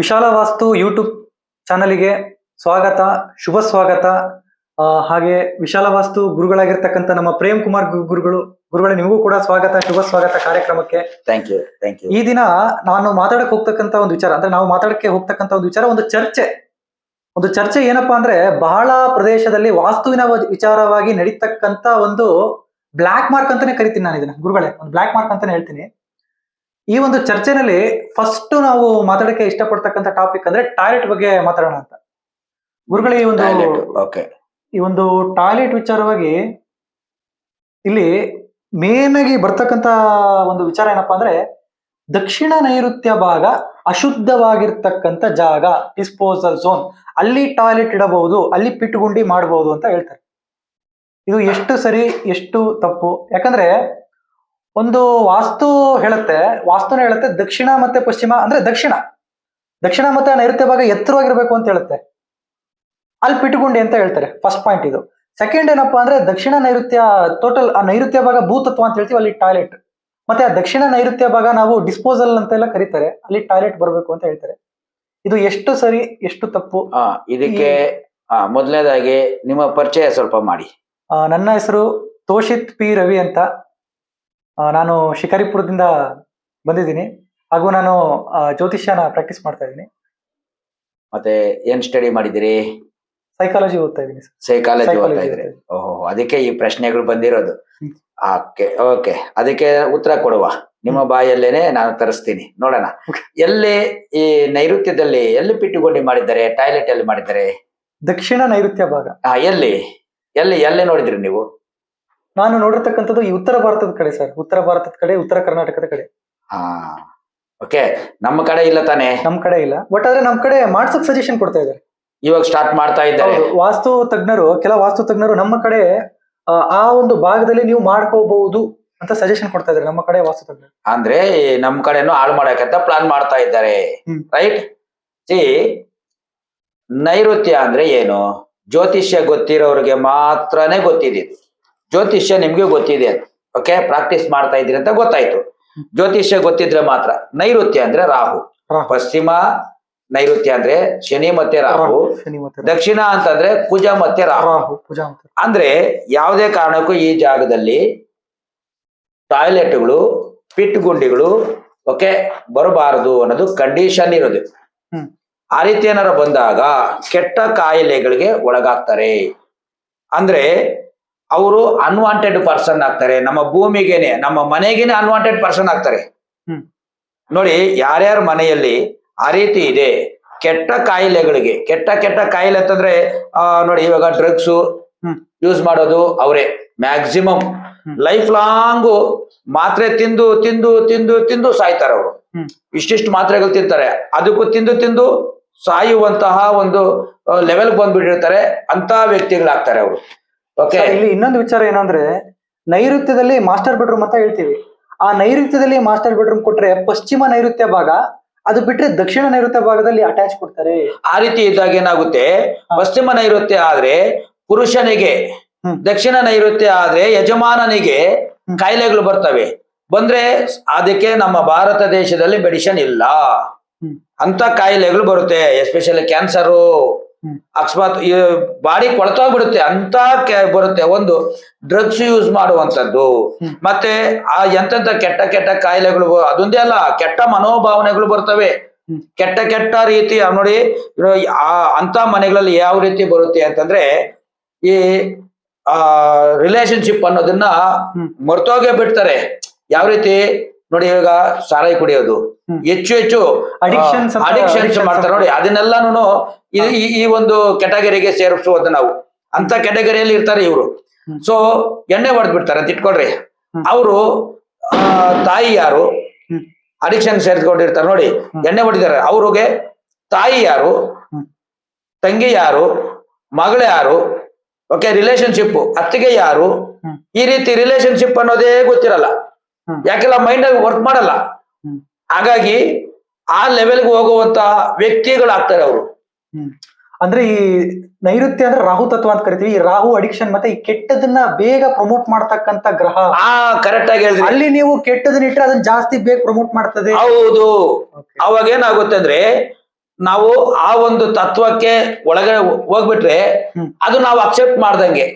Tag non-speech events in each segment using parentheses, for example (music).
ವಿಶಾಲ ವಾಸ್ತು ಯೂಟ್ಯೂಬ್ ಚಾನಲಿಗೆ ಸ್ವಾಗತ ಶುಭ ಸ್ವಾಗತ. ಆ, ಹಾಗೆ ವಿಶಾಲ ವಾಸ್ತು ಗುರುಗಳಾಗಿರ್ತಕ್ಕಂಥ ನಮ್ಮ ಪ್ರೇಮ್ ಕುಮಾರ್ ಗುರುಗಳು ಗುರುಗಳ ನಿಮಗೂ ಕೂಡ ಸ್ವಾಗತ ಶುಭ ಸ್ವಾಗತ ಕಾರ್ಯಕ್ರಮಕ್ಕೆ. ಥ್ಯಾಂಕ್ ಯು ಥ್ಯಾಂಕ್ ಯು ಈ ದಿನ ನಾನು ಮಾತಾಡಕ್ಕೆ ಹೋಗ್ತಕ್ಕಂಥ ಒಂದು ವಿಚಾರ ಅಂದ್ರೆ ನಾವು ಮಾತಾಡಕ್ಕೆ ಹೋಗ್ತಕ್ಕಂಥ ಒಂದು ವಿಚಾರ ಒಂದು ಚರ್ಚೆ. ಒಂದು ಚರ್ಚೆ ಏನಪ್ಪಾ ಅಂದ್ರೆ ಬಹಳ ಪ್ರದೇಶದಲ್ಲಿ ವಾಸ್ತುವಿನ ವಿಚಾರವಾಗಿ ನಡೀತಕ್ಕಂತ ಒಂದು ಬ್ಲಾಕ್ ಮಾರ್ಕ್ ಅಂತಾನೆ ಕರಿತೀನಿ ನಾನು ಇದನ್ನ. ಗುರುಗಳೇ ಒಂದು ಬ್ಲಾಕ್ ಮಾರ್ಕ್ ಅಂತಾನೆ ಹೇಳ್ತೀನಿ. ಈ ಒಂದು ಚರ್ಚೆನಲ್ಲಿ ಫಸ್ಟ್ ನಾವು ಮಾತಾಡಕ್ಕೆ ಇಷ್ಟಪಡ್ತಕ್ಕಂಥ ಟಾಪಿಕ್ ಅಂದ್ರೆ ಟಾಯ್ಲೆಟ್ ಬಗ್ಗೆ ಮಾತಾಡೋಣ ಅಂತ. ಗುರುಗಳ ಈ ಒಂದು ಟಾಯ್ಲೆಟ್ ಓಕೆ ಈ ಒಂದು ಟಾಯ್ಲೆಟ್ ವಿಚಾರವಾಗಿ ಇಲ್ಲಿ ಮೇನ್ ಆಗಿ ಬರ್ತಕ್ಕಂತ ಒಂದು ವಿಚಾರ ಏನಪ್ಪಾ ಅಂದ್ರೆ ದಕ್ಷಿಣ ನೈಋತ್ಯ ಭಾಗ ಅಶುದ್ಧವಾಗಿರ್ತಕ್ಕಂಥ ಜಾಗ ಡಿಸ್ಪೋಸಲ್ ಝೋನ್ ಅಲ್ಲಿ ಟಾಯ್ಲೆಟ್ ಇಡಬಹುದು ಅಲ್ಲಿ ಪಿಟ್ಟುಗುಂಡಿ ಮಾಡಬಹುದು ಅಂತ ಹೇಳ್ತಾರೆ. ಇದು ಎಷ್ಟು ಸರಿ ಎಷ್ಟು ತಪ್ಪು? ಯಾಕಂದ್ರೆ ಒಂದು ವಾಸ್ತು ಹೇಳುತ್ತೆ ವಾಸ್ತುನ ಹೇಳುತ್ತೆ ದಕ್ಷಿಣ ಮತ್ತೆ ಪಶ್ಚಿಮ ಅಂದ್ರೆ ದಕ್ಷಿಣ. ದಕ್ಷಿಣ ಮತ್ತೆ ನೈಋತ್ಯ ಭಾಗ ಎತ್ತರವಾಗಿರ್ಬೇಕು ಅಂತ ಹೇಳುತ್ತೆ. ಅಲ್ಲಿ ಪಿಟ್ಕೊಂಡಿ ಅಂತ ಹೇಳ್ತಾರೆ ಫಸ್ಟ್ ಪಾಯಿಂಟ್ ಇದು. ಸೆಕೆಂಡ್ ಏನಪ್ಪಾ ಅಂದ್ರೆ ದಕ್ಷಿಣ ನೈಋತ್ಯ ಟೋಟಲ್ ಆ ನೈಋತ್ಯ ಭಾಗ ಭೂತತ್ವ ಅಂತ ಹೇಳ್ತೀವಿ ಅಲ್ಲಿ ಟಾಯ್ಲೆಟ್. ಮತ್ತೆ ಆ ದಕ್ಷಿಣ ನೈಋತ್ಯ ಭಾಗ ನಾವು ಡಿಸ್ಪೋಸಲ್ ಅಂತ ಎಲ್ಲ ಕರೀತಾರೆ ಅಲ್ಲಿ ಟಾಯ್ಲೆಟ್ ಬರಬೇಕು ಅಂತ ಹೇಳ್ತಾರೆ. ಇದು ಎಷ್ಟು ಸರಿ ಎಷ್ಟು ತಪ್ಪು? ಇದಕ್ಕೆ ಮೊದಲನೇದಾಗಿ ನಿಮ್ಮ ಪರಿಚಯ ಸ್ವಲ್ಪ ಮಾಡಿ. ನನ್ನ ಹೆಸರು ತೋಷಿತ್ ಪಿ ರವಿ ಅಂತ. ನಾನು ಶಿಕಾರಿಪುರದಿಂದ ಬಂದಿದ್ದೀನಿ. ಹಾಗೂ ನಾನು ಜ್ಯೋತಿಷ್ಯನ ಪ್ರಾಕ್ಟೀಸ್ ಮಾಡ್ತಾ ಇದ್ದೀನಿ. ಮತ್ತೆ ಏನ್ ಸ್ಟಡಿ ಮಾಡಿದಿರಿ ಸೈಕಾಲಜಿ ಓದ್ತಾ ಇದ್ದೀನಿ ಸೈಕಾಲಜಿ ಓದ್ತಾ ಇದ್ರಿ ಓಹೋ ಅದಕ್ಕೆ ಈ ಪ್ರಶ್ನೆಗಳು ಬಂದಿರೋದು. Okay okay. ಅದಕ್ಕೆ ಉತ್ತರ ಕೊಡುವ. ನಿಮ್ಮ ಬಾಯಲ್ಲೇನೆ ನಾನು ತರಿಸ್ತೀನಿ. ನೋಡೋಣ. ಎಲ್ಲಿ ಈ ನೈಋತ್ಯದಲ್ಲಿ ಎಲ್ಲಿ ಪಿಟ್ಟುಗೊಂಡಿ ಮಾಡಿದ್ದಾರೆ ಟಾಯ್ಲೆಟ್ ಎಲ್ಲಿ ಮಾಡಿದ್ದಾರೆ? ದಕ್ಷಿಣ ನೈಋತ್ಯ ಭಾಗ. ಹಾ ಎಲ್ಲಿ? ಎಲ್ಲಿ ಎಲ್ಲಿ ನೋಡಿದ್ರಿ ನೀವು? ನಾನು ನೋಡಿರ್ತಕ್ಕಂಥದ್ದು ಈ ಉತ್ತರ ಭಾರತದ ಕಡೆ ಸರ್. ಉತ್ತರ ಭಾರತದ ಕಡೆ ಉತ್ತರ ಕರ್ನಾಟಕದ ಕಡೆ. ಹಾ ಓಕೆ ನಮ್ಮ ಕಡೆ ಇಲ್ಲ ತಾನೇ? ನಮ್ ಕಡೆ ಇಲ್ಲ. ಬಟ್ ಆದ್ರೆ ನಮ್ ಕಡೆ ಮಾಡ್ಸಕ್ ಸಜೆಷನ್ ಕೊಡ್ತಾ ಇದ್ದಾರೆ. ಇವಾಗ ಸ್ಟಾರ್ಟ್ ಮಾಡ್ತಾ ಇದ್ದಾರೆ. ವಾಸ್ತು ತಜ್ಞರು ಕೆಲ ವಾಸ್ತು ತಜ್ಞರು ನಮ್ಮ ಕಡೆ ಆ, ಆ ಒಂದು ಭಾಗದಲ್ಲಿ ನೀವು ಮಾಡ್ಕೋಬಹುದು ಅಂತ ಸಜೆಷನ್ ಕೊಡ್ತಾ ಇದ್ದಾರೆ ನಮ್ಮ ಕಡೆ ವಾಸ್ತು ತಜ್ಞರು. ಅಂದ್ರೆ ನಮ್ ಕಡೆನೂ ಹಾಳು ಮಾಡಕ್ಕಂತ ಪ್ಲಾನ್ ಮಾಡ್ತಾ ಇದ್ದಾರೆ. ಹ್ಮ್. ರೈಟ್ ಸಿ ನೈಋತ್ಯ ಅಂದ್ರೆ ಏನು? ಜ್ಯೋತಿಷ್ಯ ಗೊತ್ತಿರೋರಿಗೆ ಮಾತ್ರನೇ ಗೊತ್ತಿದೆ ಇದು. ಜ್ಯೋತಿಷ್ಯ ನಿಮ್ಗೆ ಗೊತ್ತಿದೆ ಓಕೆ ಪ್ರಾಕ್ಟೀಸ್ ಮಾಡ್ತಾ ಇದ್ದೀರಿ ಅಂತ ಗೊತ್ತಾಯ್ತು. ಜ್ಯೋತಿಷ್ಯ ಗೊತ್ತಿದ್ರೆ ಮಾತ್ರ ನೈಋತ್ಯ ಅಂದ್ರೆ ರಾಹು. ಪಶ್ಚಿಮ ನೈಋತ್ಯ ಅಂದ್ರೆ ಶನಿ ಮತ್ತೆ ರಾಹು. ದಕ್ಷಿಣ ಅಂತಂದ್ರೆ ಕುಜ ಮತ್ತೆ ರಾಹು. ಅಂತ ಅಂದ್ರೆ ಯಾವುದೇ ಕಾರಣಕ್ಕೂ ಈ ಜಾಗದಲ್ಲಿ ಟಾಯ್ಲೆಟ್ಗಳು ಪಿಟ್ ಗುಂಡಿಗಳು ಓಕೆ ಬರಬಾರದು ಅನ್ನೋದು ಕಂಡೀಷನ್ ಇರೋದು. ಹ್ಮ್. ಆ ರೀತಿ ಏನಾರ ಬಂದಾಗ ಕೆಟ್ಟ ಕಾಯಿಲೆಗಳಿಗೆ ಒಳಗಾಗ್ತಾರೆ. ಅಂದ್ರೆ ಅವರು ಅನ್ವಾಂಟೆಡ್ ಪರ್ಸನ್ ಆಗ್ತಾರೆ. ನಮ್ಮ ಭೂಮಿಗೆನೆ ನಮ್ಮ ಮನೆಗೇನೆ ಅನ್ವಾಂಟೆಡ್ ಪರ್ಸನ್ ಆಗ್ತಾರೆ. ನೋಡಿ ಯಾರ್ಯಾರ ಮನೆಯಲ್ಲಿ ಆ ರೀತಿ ಇದೆ ಕೆಟ್ಟ ಕಾಯಿಲೆಗಳಿಗೆ ಕೆಟ್ಟ ಕೆಟ್ಟ ಕಾಯಿಲೆ ಅಂತಂದ್ರೆ ಆ, ನೋಡಿ ಇವಾಗ ಡ್ರಗ್ಸು ಯೂಸ್ ಮಾಡೋದು ಅವರೇ ಮ್ಯಾಕ್ಸಿಮಮ್ ಲೈಫ್ ಲಾಂಗು ಮಾತ್ರೆ ತಿಂದು ತಿಂದು ತಿಂದು ತಿಂದು ಸಾಯ್ತಾರೆ ಅವರು. ಇಷ್ಟಿಷ್ಟು ಮಾತ್ರೆಗಳು ತಿಂತಾರೆ. ಅದಕ್ಕೂ ತಿಂದು ತಿಂದು ಸಾಯುವಂತಹ ಒಂದು ಲೆವೆಲ್ ಬಂದ್ಬಿಟ್ಟಿರ್ತಾರೆ. ಅಂತ ವ್ಯಕ್ತಿಗಳಾಗ್ತಾರೆ ಅವರು. ಇಲ್ಲಿ ಇನ್ನೊಂದು ವಿಚಾರ ಏನಂದ್ರೆ ನೈಋತ್ಯದಲ್ಲಿ ಮಾಸ್ಟರ್ ಬೆಡ್ರೂಮ್ ಅಂತ ಹೇಳ್ತೀವಿ. ಆ ನೈಋತ್ಯದಲ್ಲಿ ಮಾಸ್ಟರ್ ಬೆಡ್ರೂಮ್ ಕೊಟ್ರೆ ಪಶ್ಚಿಮ ನೈಋತ್ಯ ಭಾಗ ಅದು ಬಿಟ್ರೆ ದಕ್ಷಿಣ ನೈಋತ್ಯ ಭಾಗದಲ್ಲಿ ಅಟ್ಯಾಚ್ ಕೊಡ್ತಾರೆ. ಆ ರೀತಿ ಇದ್ದಾಗ ಏನಾಗುತ್ತೆ? ಪಶ್ಚಿಮ ನೈಋತ್ಯ ಆದ್ರೆ ಪುರುಷನಿಗೆ ದಕ್ಷಿಣ ನೈಋತ್ಯ ಆದ್ರೆ ಯಜಮಾನನಿಗೆ. ಕಾಯಿಲೆಗಳು ಬರ್ತವೆ. ಬಂದ್ರೆ ಅದಕ್ಕೆ ನಮ್ಮ ಭಾರತ ದೇಶದಲ್ಲಿ ಮೆಡಿಷನ್ ಇಲ್ಲ. ಅಂತ ಕಾಯಿಲೆಗಳು ಬರುತ್ತೆ ಎಸ್ಪೆಷಲಿ ಕ್ಯಾನ್ಸರು. ಅಕಸ್ಮಾತ್ ಬಾಡಿ ಕೊಳತೋಗ್ಬಿಡುತ್ತೆ ಅಂತ ಬರುತ್ತೆ. ಒಂದು ಡ್ರಗ್ಸ್ ಯೂಸ್ ಮಾಡುವಂತದ್ದು ಮತ್ತೆ ಆ ಎಂತೆಂತ ಕೆಟ್ಟ ಕೆಟ್ಟ ಕಾಯಿಲೆಗಳು ಅದೊಂದೇ ಅಲ್ಲ ಕೆಟ್ಟ ಮನೋಭಾವನೆಗಳು ಬರ್ತವೆ. ಕೆಟ್ಟ ಕೆಟ್ಟ ರೀತಿ ನೋಡಿ ಆ ಅಂತ ಮನೆಗಳಲ್ಲಿ ಯಾವ ರೀತಿ ಬರುತ್ತೆ ಅಂತಂದ್ರೆ ಈ ಆ ರಿಲೇಶನ್ಶಿಪ್ ಅನ್ನೋದನ್ನ ಮರ್ತೋಗೇ ಬಿಡ್ತಾರೆ. ಯಾವ ರೀತಿ? ನೋಡಿ ಇವಾಗ ಸಾರಾಯಿ ಕುಡಿಯೋದು. ಹೆಚ್ಚು ಹೆಚ್ಚು ಅಡಿಕ್ಷನ್ ಅಡಿಕ್ಷನ್ಸ್ ಮಾಡ್ತಾರೆ ನೋಡಿ ಅದನ್ನೆಲ್ಲಾನು ಈ ಈ ಒಂದು ಕೆಟಗರಿಗೆ ಸೇರಿಸುವುದು ನಾವು. ಅಂತ ಕೆಟಗರಿಯಲ್ಲಿ ಇರ್ತಾರೆ ಇವರು. ಸೊ ಎಣ್ಣೆ ಹೊಡೆದ್ ಬಿಡ್ತಾರೆ ಅಂತ ಇಟ್ಕೊಳ್ರಿ. ಅವರು ತಾಯಿ ಯಾರು? ಅಡಿಕ್ಷನ್ ಸೇರಿಸ್ಕೊಂಡಿರ್ತಾರೆ. ನೋಡಿ. ಎಣ್ಣೆ ಹೊಡಿತಾರೆ ಅವ್ರಿಗೆ ತಾಯಿ ಯಾರು? ತಂಗಿ ಯಾರು? ಮಗಳು ಯಾರು? ಓಕೆ ರಿಲೇಶನ್ಶಿಪ್ ಅತ್ತಿಗೆ ಯಾರು? ಈ ರೀತಿ ರಿಲೇಶನ್ಶಿಪ್ ಅನ್ನೋದೇ ಗೊತ್ತಿರಲ್ಲ. ಯಾಕೆಲ್ಲ ಮೈಂಡ್ ಅಲ್ಲಿ ವರ್ಕ್ ಮಾಡಲ್ಲ. ಹಾಗಾಗಿ ಆ ಲೆವೆಲ್ಗೆ ಹೋಗುವಂತ ವ್ಯಕ್ತಿಗಳಾಗ್ತಾರೆ ಅವರು. ಅಂದ್ರೆ ಈ ನೈಋತ್ಯ ಅಂದ್ರೆ ರಾಹು ತತ್ವ ಅಂತ ಕರಿತೀವಿ. ಈ ರಾಹು ಅಡಿಕ್ಷನ್ ಮತ್ತೆ ಈ ಕೆಟ್ಟದನ್ನ ಬೇಗ ಪ್ರಮೋಟ್ ಮಾಡ್ತಕ್ಕಂತ ಗ್ರಹ. ಆ ಕರೆಕ್ಟ್ ಆಗಿ ಹೇಳಿದ್ರಿ. ಅಲ್ಲಿ ನೀವು ಕೆಟ್ಟದನ್ನ ಇಟ್ಟರೆ ಅದನ್ನ ಜಾಸ್ತಿ ಬೇಗ ಪ್ರಮೋಟ್ ಮಾಡ್ತದೆ. ಹೌದು. ಅವಾಗ ಏನಾಗುತ್ತೆ ಅಂದ್ರೆ ನಾವು ಆ ಒಂದು ತತ್ವಕ್ಕೆ ಒಳಗಡೆ ಹೋಗ್ಬಿಟ್ರೆ. ಅದು ನಾವು ಅಕ್ಸೆಪ್ಟ್ ಮಾಡ್ದಂಗೆ.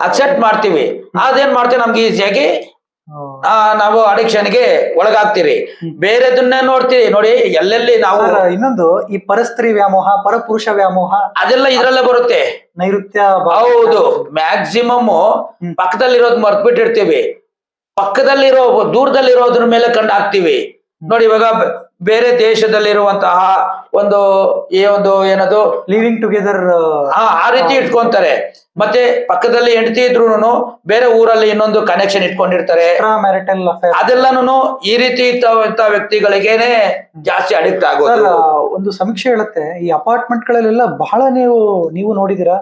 ಅಕ್ಸೆಪ್ಟ್ ಮಾಡ್ತೀವಿ. ಅದೇನ್ ಮಾಡ್ತೀವಿ? ನಮ್ಗೆ ಈಸಿಯಾಗಿ ನಾವು ಅಡಿಕ್ಷನ್ಗೆ ಒಳಗಾಗ್ತೀವಿ. ಬೇರೆದನ್ನ ನೋಡ್ತೀವಿ ನೋಡಿ ಎಲ್ಲೆಲ್ಲಿ ನಾವು ಇನ್ನೊಂದು ಈ ಪರಸ್ತ್ರೀ ವ್ಯಾಮೋಹ ಪರಪುರುಷ ವ್ಯಾಮೋಹ ಅದೆಲ್ಲ ಇದ್ರಲ್ಲೇ ಬರುತ್ತೆ. ನೈಋತ್ಯ ಹೌದು ಮ್ಯಾಕ್ಸಿಮಮ್ ಪಕ್ಕದಲ್ಲಿರೋದ್ ಮರ್ತ್ ಬಿಟ್ಟಿರ್ತೀವಿ ಪಕ್ಕದಲ್ಲಿರೋ ದೂರದಲ್ಲಿರೋದ್ರ ಮೇಲೆ ಕಂಡು ಹಾಕ್ತಿವಿ. ನೋಡಿ ಇವಾಗ ಬೇರೆ ದೇಶದಲ್ಲಿರುವಂತಹ ಒಂದು ಈ ಒಂದು ಏನದು ಲಿವಿಂಗ್ ಟುಗೆದರ್ ಆ ಆ ರೀತಿ ಇಟ್ಕೊಂತಾರೆ. ಮತ್ತೆ ಪಕ್ಕದಲ್ಲಿ ಹೆಂಡತಿ ಇದ್ರು ಬೇರೆ ಊರಲ್ಲಿ ಇನ್ನೊಂದು ಕನೆಕ್ಷನ್ ಇಟ್ಕೊಂಡಿರ್ತಾರೆ. ಅದೆಲ್ಲಾನು ಈ ರೀತಿ ಇದ್ದಂತ ವ್ಯಕ್ತಿಗಳಿಗೇನೆ ಜಾಸ್ತಿ ಅಡಿಕ್ಟ್ ಆಗೋದು. ಒಂದು ಸಮೀಕ್ಷೆ ಹೇಳುತ್ತೆ ಈ ಅಪಾರ್ಟ್ಮೆಂಟ್ ಗಳಲ್ಲೆಲ್ಲ ಬಹಳ ನೀವು ನೀವು ನೋಡಿದಿರಾ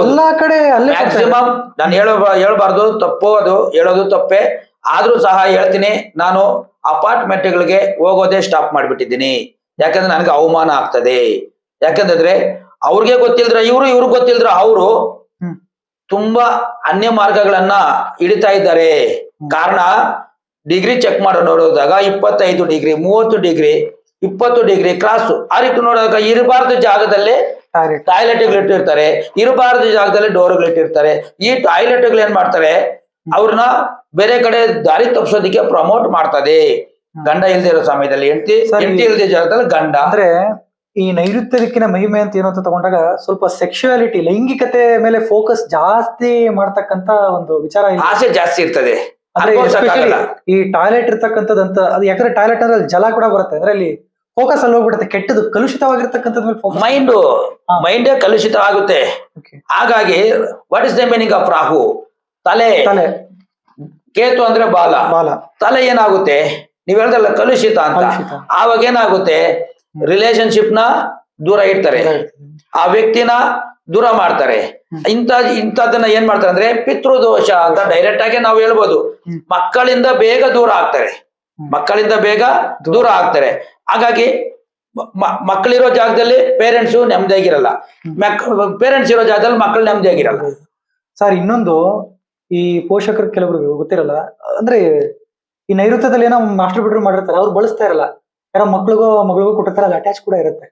ಎಲ್ಲಾ ಕಡೆ ಅಲ್ಲೇ. ಮ್ಯಾಕ್ಸಿಮಮ್ ನಾನು ಹೇಳ ಹೇಳ್ಬಾರ್ದು ತಪ್ಪು ಅದು ಹೇಳೋದು ತಪ್ಪೆ. ಆದ್ರೂ ಸಹ ಹೇಳ್ತೀನಿ ನಾನು ಅಪಾರ್ಟ್ಮೆಂಟ್ಗಳಿಗೆ ಹೋಗೋದೇ ಸ್ಟಾಪ್ ಮಾಡಿಬಿಟ್ಟಿದ್ದೀನಿ. ಯಾಕಂದ್ರೆ ನನಗೆ ಅವಮಾನ ಆಗ್ತದೆ. ಯಾಕಂತಂದ್ರೆ ಅವ್ರಿಗೆ ಗೊತ್ತಿಲ್ದ್ರ ಇವರು ಇವ್ರಿಗೆ ಗೊತ್ತಿಲ್ದ್ರ ಅವರು. ತುಂಬಾ ಅನ್ಯ ಮಾರ್ಗಗಳನ್ನ ಹಿಡಿತಾ ಇದ್ದಾರೆ. ಕಾರಣ ಡಿಗ್ರಿ ಚೆಕ್ ಮಾಡೋ ನೋಡಿದಾಗ ಇಪ್ಪತ್ತೈದು ಡಿಗ್ರಿ ಮೂವತ್ತು ಡಿಗ್ರಿ ಇಪ್ಪತ್ತು ಡಿಗ್ರಿ ಕ್ರಾಸ್ ಆ ರೀತಿ ನೋಡಿದಾಗ ಇರಬಾರ್ದು ಜಾಗದಲ್ಲೇ. ಟಾಯ್ಲೆಟ್. ಇಟ್ಟಿರ್ತಾರೆ. ಇರಬಾರ್ದು ಜಾಗದಲ್ಲಿ ಡೋರ್ಗಳು ಇಟ್ಟಿರ್ತಾರೆ. ಈ ಟಾಯ್ಲೆಟ್ ಏನ್ ಮಾಡ್ತಾರೆ? ಅವ್ರನ್ನ ಬೇರೆ ಕಡೆ ದಾರಿ ತಪ್ಪಿಸೋದಕ್ಕೆ ಪ್ರಮೋಟ್ ಮಾಡ್ತದೆ. ಗಂಡ ಇಲ್ದೇ ಇರೋ ಸಮಯದಲ್ಲಿ ಹೆಂಡತಿ. ಹೆಂಡತಿ ಇಲ್ದೇ ಜಾಗದಲ್ಲಿ ಗಂಡ. ಅಂದ್ರೆ ಈ ನೈಋತ್ಯ ದಿಕ್ಕಿನ ಮಹಿಮೆ ಅಂತ ಏನು ಅಂತ ತಗೊಂಡಾಗ ಸ್ವಲ್ಪ ಸೆಕ್ಷುಯಾಲಿಟಿ ಲೈಂಗಿಕತೆ ಮೇಲೆ ಫೋಕಸ್ ಜಾಸ್ತಿ ಮಾಡ್ತಕ್ಕಂತ ಒಂದು ವಿಚಾರ. ಆಸೆ ಜಾಸ್ತಿ ಇರ್ತದೆ. ಈ ಟಾಯ್ಲೆಟ್ ಇರ್ತಕ್ಕಂಥದ್ದಂತ ಅದು ಯಾಕಂದ್ರೆ ಟಾಯ್ಲೆಟ್ ಅಂದ್ರೆ ಅಲ್ಲಿ ಜಲ ಕೂಡ ಬರುತ್ತೆ. ಅಂದ್ರೆ ಅಲ್ಲಿ ಫೋಕಸ್ ಅಲ್ಲಿ ಹೋಗ್ಬಿಡುತ್ತೆ. ಕೆಟ್ಟದು ಕಲುಷಿತವಾಗಿರ್ತಕ್ಕಂಥದ್ ಮೇಲೆ ಮೈಂಡ್. ಮೈಂಡೇ ಕಲುಷಿತ ಆಗುತ್ತೆ ಹಾಗಾಗಿ what is the meaning of Rahu ತಲೆ. ತಲೆ. ಕೇತು ಅಂದ್ರೆ ಬಾಲ. ಬಾಲ. ತಲೆ ಏನಾಗುತ್ತೆ? ನೀವ್ ಹೇಳ್ದಲ್ಲ ಕಲುಷಿತ ಅಂತ. ಆವಾಗ ಏನಾಗುತ್ತೆ? ರಿಲೇಶನ್ಶಿಪ್ನ ದೂರ ಇಡ್ತಾರೆ. ಆ ವ್ಯಕ್ತಿನ ದೂರ ಮಾಡ್ತಾರೆ. ಇಂತ ಇಂಥದನ್ನ ಏನ್ ಮಾಡ್ತಾರೆ ಅಂದ್ರೆ ಪಿತೃದೋಷ ಅಂತ ಡೈರೆಕ್ಟ್ ಆಗಿ ನಾವು ಹೇಳ್ಬೋದು. ಮಕ್ಕಳಿಂದ ಬೇಗ ದೂರ ಆಗ್ತಾರೆ. ಮಕ್ಕಳಿಂದ ಬೇಗ ದೂರ ಆಗ್ತಾರೆ. ಹಾಗಾಗಿ ಮಕ್ಕಳಿರೋ ಜಾಗದಲ್ಲಿ ಪೇರೆಂಟ್ಸು ನೆಮ್ಮದಿಯಾಗಿರಲ್ಲ. ಪೇರೆಂಟ್ಸ್ ಇರೋ ಜಾಗದಲ್ಲಿ ಮಕ್ಕಳು ನೆಮ್ಮದಿಯಾಗಿರಲ್ಲ. ಸರ್ ಇನ್ನೊಂದು ಈ ಪೋಷಕರು ಕೆಲವರಿಗೆ ಗೊತ್ತಿರಲ್ಲ ಅಂದ್ರೆ ಈ ನೈಋತ್ಯದಲ್ಲಿ ಏನೋ ಮಾಸ್ಟರ್ ಬೆಡ್ರೂಮ್ ಮಾಡಿರ್ತಾರೆ ಅವ್ರು ಬಳಸ್ತಾ ಇರಲ್ಲ. ಯಾರೋ ಮಕ್ಳಿಗೋ ಮಗಳಿಗೋ ಕೊಟ್ಟಿರ್ತಾರೆ ಅಲ್ಲಿ ಅಟ್ಯಾಚ್ ಕೂಡ ಇರುತ್ತೆ.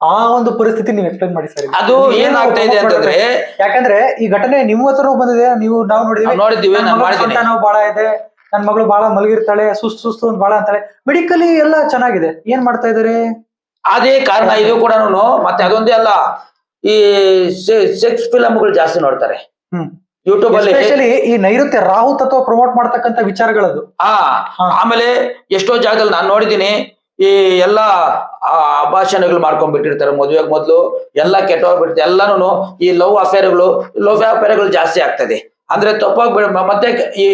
ಆ ಒಂದು ಪರಿಸ್ಥಿತಿ ನೀವು ಎಕ್ಸ್ಪ್ಲೈನ್ ಮಾಡಿ ಸರ್ ಅದು ಏನಾಗ್ತಾ ಇದೆ ಅಂತಂದ್ರೆ ಯಾಕಂದ್ರೆ ಈ ಘಟನೆ ನಿಮ್ಮ ಹತ್ರ ಬಂದಿದೆ ನೀವು ನಾವು ನೋಡಿದೀವಿ. ನೋಡಿದೀವಿ ನಾವು ಬಹಳ ಇದೆ ನನ್ ಮಗಳು ಬಹಳ ಮಲಗಿರ್ತಾಳೆ ಸುಸ್ತು ಸುಸ್ತು ಅಂತ ಬಹಳ ಅಂತಾಳೆ. ಮೆಡಿಕಲಿ ಎಲ್ಲ ಚೆನ್ನಾಗಿದೆ. ಏನ್ ಮಾಡ್ತಾ ಇದಾರೆ ಅದೇ ಕಾರಣ ಇದು ಕೂಡ ಮತ್ತೆ ಅದೊಂದೇ ಅಲ್ಲ ಈ ಸೆಕ್ಸ್ ಫಿಲಮ್ಗಳು ಜಾಸ್ತಿ ನೋಡ್ತಾರೆ. ಹ್ಮ್. ಯೂಟ್ಯೂಬ್ ಅಲ್ಲಿ ಎಸ್ಪೆಷಲಿ ಈ ನೈಋತ್ಯ ರಾಹು ತತ್ವ ಪ್ರಮೋಟ್ ಮಾಡ್ತಕ್ಕಂಥ ವಿಚಾರಗಳದು ಆ ಹಾ. ಆಮೇಲೆ ಎಷ್ಟೋ ಜಾಗದಲ್ಲಿ ನಾನು ನೋಡಿದೀನಿ ಈ ಎಲ್ಲಾ ಅಭಾಷಣಗಳು ಮಾಡ್ಕೊಂಡ್ಬಿಟ್ಟಿರ್ತಾರೆ ಮದುವೆಗೆ ಮೊದಲು ಎಲ್ಲಾ ಕೆಟ್ಟೋಗ್ಬಿಡ್ತಾರೆ ಎಲ್ಲಾನು ಈ ಲವ್ ಅಫೇರ್ಗಳು ಲವ್ ಅಫೇರ್ಗಳು ಜಾಸ್ತಿ ಆಗ್ತದೆ ಅಂದ್ರೆ ತಪ್ಪಾಗಿ ಮತ್ತೆ ಈ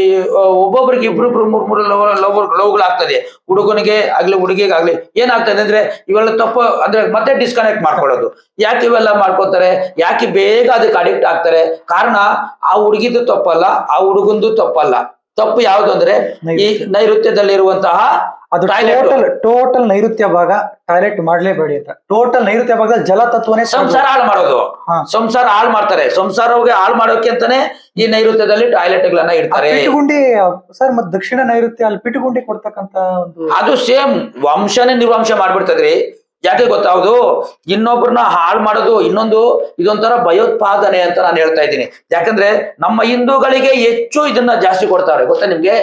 ಒಬ್ಬೊಬ್ರಿಗೆ ಇಬ್ರು ಮೂರ್, ಮೂರು ಲವ್ ಲವ್ ಲವ್ಗಳಾಗ್ತದೆ. ಹುಡುಗನಿಗೆ ಆಗ್ಲಿ, ಹುಡುಗಿಗೆ ಆಗ್ಲಿ, ಏನಾಗ್ತದೆ ಅಂದ್ರೆ ಇವೆಲ್ಲ ತಪ್ಪು, ಅಂದ್ರೆ ಮತ್ತೆ ಡಿಸ್ಕನೆಕ್ಟ್ ಮಾಡ್ಕೊಳ್ಳೋದು. ಯಾಕೆ ಇವೆಲ್ಲ ಮಾಡ್ಕೋತಾರೆ? ಯಾಕೆ ಬೇಗ ಅದಕ್ಕೆ ಅಡಿಕ್ಟ್ ಆಗ್ತಾರೆ? ಕಾರಣ ಆ ಹುಡುಗಿದು ತಪ್ಪಲ್ಲ, ಆ ಹುಡುಗಂದು ತಪ್ಪಲ್ಲ. ತಪ್ಪು ಯಾವ್ದು ಅಂದ್ರೆ ಈ ನೈಋತ್ಯದಲ್ಲಿರುವಂತಹ ಅದು. ಟೋಟಲ್ ಟೋಟಲ್ ನೈಋತ್ಯ ಭಾಗ ಟಾಯ್ಲೆಟ್ ಮಾಡ್ಲೇಬೇಡಿ ಅಂತ. ಟೋಟಲ್ ನೈಋತ್ಯ ಭಾಗದಲ್ಲಿ ಜಲ ತತ್ವನೇ ಸಂಸಾರ ಹಾಳು ಮಾಡೋದು. ಸಂಸಾರ ಹಾಳು ಮಾಡ್ತಾರೆ. ಸಂಸಾರವಾಗಿ ಹಾಳು ಮಾಡೋಕೆ ಅಂತಾನೆ ಈ ನೈಋತ್ಯದಲ್ಲಿ ಟಾಯ್ಲೆಟ್ ಗಳನ್ನ ಇಡ್ತಾರೆ. ಪಿಟುಗುಂಡಿ ಸರ್ ಮತ್ತೆ ದಕ್ಷಿಣ ನೈಋತ್ಯ ಅಲ್ಲಿ ಪಿಟುಗುಂಡಿ ಕೊಡ್ತಕ್ಕಂತ ಒಂದು ಅದು ಸೇಮ್ ವಂಶನೇ ನಿರ್ವಂಶ ಮಾಡ್ಬಿಡ್ತದ್ರಿ. ಯಾಕೆ ಗೊತ್ತಾವುದು ಇನ್ನೊಬ್ರನ್ನ ಹಾಳು ಮಾಡೋದು ಇನ್ನೊಂದು ಇದೊಂಥರ ಭಯೋತ್ಪಾದನೆ ಅಂತ ನಾನು ಹೇಳ್ತಾ ಇದ್ದೀನಿ. ಯಾಕಂದ್ರೆ ನಮ್ಮ ಹಿಂದೂಗಳಿಗೆ ಹೆಚ್ಚು ಇದನ್ನ ಜಾಸ್ತಿ ಕೊಡ್ತಾರೆ. ಗೊತ್ತಾ ನಿಮ್ಗೆ?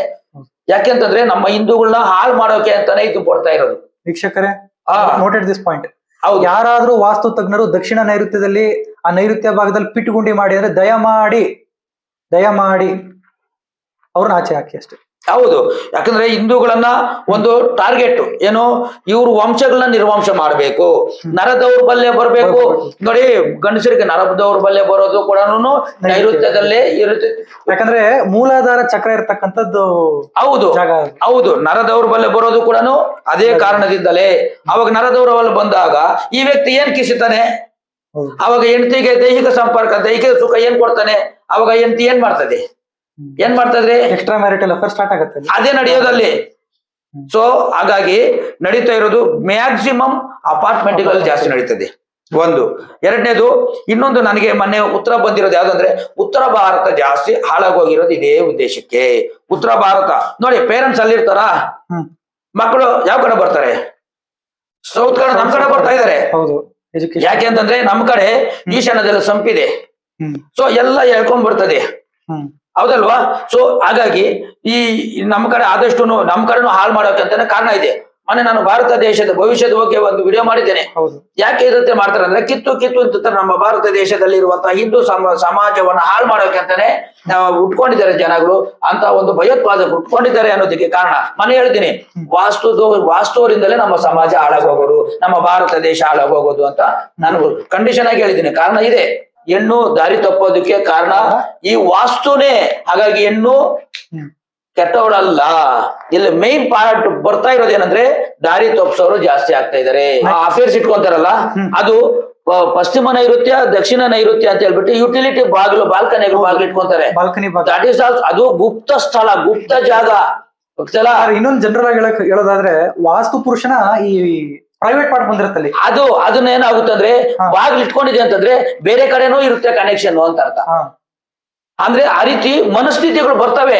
ಯಾಕೆಂತಂದ್ರೆ ನಮ್ಮ ಹಿಂದೂಗಳನ್ನ ಹಾಳು ಮಾಡೋಕೆ ಅಂತಾನೆ ಇದು ಕೊಡ್ತಾ ಇರೋದು. ವೀಕ್ಷಕರೇ ನೋಟೆಡ್ ದಿಸ್ ಪಾಯಿಂಟ್ ಹೌದು. ಯಾರಾದ್ರೂ ವಾಸ್ತು ತಜ್ಞರು ದಕ್ಷಿಣ ನೈಋತ್ಯದಲ್ಲಿ ಆ ನೈಋತ್ಯ ಭಾಗದಲ್ಲಿ ಪಿಟ್ಟುಗುಂಡಿ ಮಾಡಿ ಅಂದ್ರೆ ದಯಮಾಡಿ ದಯಮಾಡಿ ಅವ್ರನ್ನ ಆಚೆ ಹಾಕಿ ಅಷ್ಟೇ. ಹೌದು. ಯಾಕಂದ್ರೆ ಹಿಂದೂಗಳನ್ನ ಒಂದು ಟಾರ್ಗೆಟ್ ಏನು? ಇವ್ರ ವಂಶಗಳನ್ನ ನಿರ್ವಂಶ ಮಾಡಬೇಕು. ನರ ದೌರ್ಬಲ್ಯ ಬರಬೇಕು. ನೋಡಿ ಗಂಡಸರಿಗೆ ನರ ದೌರ್ಬಲ್ಯ ಬರೋದು ಕೂಡ ನೈಋತ್ಯದಲ್ಲೇ ಇರುತ್ತೆ. ಯಾಕಂದ್ರೆ ಮೂಲಾಧಾರ ಚಕ್ರ ಇರ್ತಕ್ಕಂಥದ್ದು ಹೌದು. ಹೌದು. ನರ ದೌರ್ಬಲ್ಯ ಬರೋದು ಕೂಡ ಅದೇ ಕಾರಣದಿಂದಲೇ. ಅವಾಗ ನರ ದೌರ್ಬಲ್ಯ ಬಂದಾಗ ಈ ವ್ಯಕ್ತಿ ಏನ್ ಕಿಸಿತಾನೆ. ಅವಾಗ ಹೆಂಡತಿಗೆ ದೈಹಿಕ ಸಂಪರ್ಕ ದೈಹಿಕ ಸುಖ ಏನ್ ಕೊಡ್ತಾನೆ? ಅವಾಗ ಹೆಂಡತಿ ಏನ್ ಮಾಡ್ತದೆ? ಏನ್ ಮಾಡ್ತಾ ಇದ್ರಿ ಎಕ್ಸ್ಟ್ರಾ ಮ್ಯಾರಿಟಲ್ ಅಫೇರ್ ಸ್ಟಾರ್ಟ್ ಆಗುತ್ತೆ. ಅದೇ ನಡೆಯೋದಲ್ಲಿ. ಸೊ ಹಾಗಾಗಿ ನಡೀತಾ ಇರೋದು ಮ್ಯಾಕ್ಸಿಮಮ್ ಅಪಾರ್ಟ್ಮೆಂಟ್ಗಳಲ್ಲಿ ಜಾಸ್ತಿ ನಡೀತದೆ. ಒಂದು. ಎರಡನೇದು ಇನ್ನೊಂದು ನನಗೆ ಮೊನ್ನೆ ಉತ್ತರ ಬಂದಿರೋದು ಯಾವ್ದಂದ್ರೆ ಉತ್ತರ ಭಾರತ ಜಾಸ್ತಿ ಹಾಳಾಗೋಗಿರೋದು ಇದೇ ಉದ್ದೇಶಕ್ಕೆ. ಉತ್ತರ ಭಾರತ. ನೋಡಿ ಪೇರೆಂಟ್ಸ್ ಅಲ್ಲಿರ್ತಾರ? ಹ್ಮ್. ಮಕ್ಕಳು ಯಾವ ಕಡೆ ಬರ್ತಾರೆ? ಸೌತ್ ಕಡೆ ನಮ್ ಕಡೆ ಬರ್ತಾ ಇದಾರೆ. ಯಾಕೆ ಅಂತಂದ್ರೆ ನಮ್ ಕಡೆ ಈಶಾನ್ಯದಲ್ಲಿ ಸಂಪಿದೆ. ಸೊ ಎಲ್ಲ ಹೇಳ್ಕೊಂಡ್ ಬರ್ತದೆ ಹ್ಮ್. ಹೌದಲ್ವಾ? ಸೊ ಹಾಗಾಗಿ ಈ ನಮ್ಮ ಕಡೆ ಆದಷ್ಟು ನಮ್ಮ ಕಡೆನೂ ಹಾಳು ಮಾಡೋಕೆ ಅಂತಾನೆ ಕಾರಣ ಇದೆ. ಮೊನ್ನೆ ನಾನು ಭಾರತ ದೇಶದ ಭವಿಷ್ಯದ ಬಗ್ಗೆ ಒಂದು ವಿಡಿಯೋ ಮಾಡಿದ್ದೇನೆ. ಯಾಕೆ ಇರುತ್ತೆ ರೀತಿ ಮಾಡ್ತಾರೆ ಅಂದ್ರೆ ಕಿತ್ತು ಕಿತ್ತು ಅಂತ ನಮ್ಮ ಭಾರತ ದೇಶದಲ್ಲಿ ಇರುವಂತಹ ಹಿಂದೂ ಸಮ ಸಮಾಜವನ್ನ ಹಾಳು ಮಾಡೋಕೆ ಅಂತಾನೆ ನಾವು ಉಟ್ಕೊಂಡಿದ್ದಾರೆ ಜನಗಳು. ಅಂತ ಒಂದು ಭಯೋತ್ಪಾದಕ ಉಟ್ಕೊಂಡಿದ್ದಾರೆ ಅನ್ನೋದಕ್ಕೆ ಕಾರಣ. ಮನೆ ಹೇಳ್ತೀನಿ ವಾಸ್ತು ವಾಸ್ತುವರಿಂದಲೇ ನಮ್ಮ ಸಮಾಜ ಹಾಳಾಗೋಗೋದು ನಮ್ಮ ಭಾರತ ದೇಶ ಹಾಳಾಗೋಗೋದು ಅಂತ ನಾನು ಕಂಡೀಷನ್ ಆಗಿ ಹೇಳಿದ್ದೀನಿ. ಕಾರಣ ಇದೆ. ಹೆಣ್ಣು ದಾರಿ ತಪ್ಪೋದಕ್ಕೆ ಕಾರಣ ಈ ವಾಸ್ತುನೇ. ಹಾಗಾಗಿ ಹೆಣ್ಣು ಕೆಟ್ಟವಳಲ್ಲ. ಇಲ್ಲಿ ಮೇನ್ ಪಾರ್ಟ್ ಬರ್ತಾ ಇರೋದೇನಂದ್ರೆ ದಾರಿ ತಪ್ಪಿಸೋರು ಜಾಸ್ತಿ ಆಗ್ತಾ ಇದಾರೆ. ಅಫೇರ್ಸ್ ಇಟ್ಕೊಂತಾರಲ್ಲ ಅದು ಪಶ್ಚಿಮ ನೈಋತ್ಯ ದಕ್ಷಿಣ ನೈಋತ್ಯ ಅಂತ ಹೇಳ್ಬಿಟ್ಟು ಯುಟಿಲಿಟಿ ಬಾಗಿಲು ಬಾಲ್ಕನಿಗಳು ಬಾಗಿಲು ಇಟ್ಕೊಂತಾರೆ. ದಟ್ ಈಸ್ ಅದು ಗುಪ್ತ ಸ್ಥಳ ಗುಪ್ತ ಜಾಗ. ಇನ್ನೊಂದು ಜನರಲ್ ಆಗಿ ಹೇಳಕ್ ಹೇಳೋದಾದ್ರೆ ವಾಸ್ತು ಪುರುಷನ ಈ ಪ್ರೈವೇಟ್ ಪಾರ್ಟ್ ಬಂದಿರುತ್ತಲ್ಲಿ. ಅದು ಅದನ್ನ ಏನಾಗುತ್ತೆ ಅಂದ್ರೆ ಹಾ. ಬಾಗಿಲು ಇಟ್ಕೊಂಡಿದೆ ಅಂತಂದ್ರೆ ಬೇರೆ ಕಡೆನೂ ಇರುತ್ತೆ ಕನೆಕ್ಷನ್ ಅಂತ ಅರ್ಥ. ಅಂದ್ರೆ ಆ ರೀತಿ ಮನಸ್ಥಿತಿಗಳು ಬರ್ತವೆ.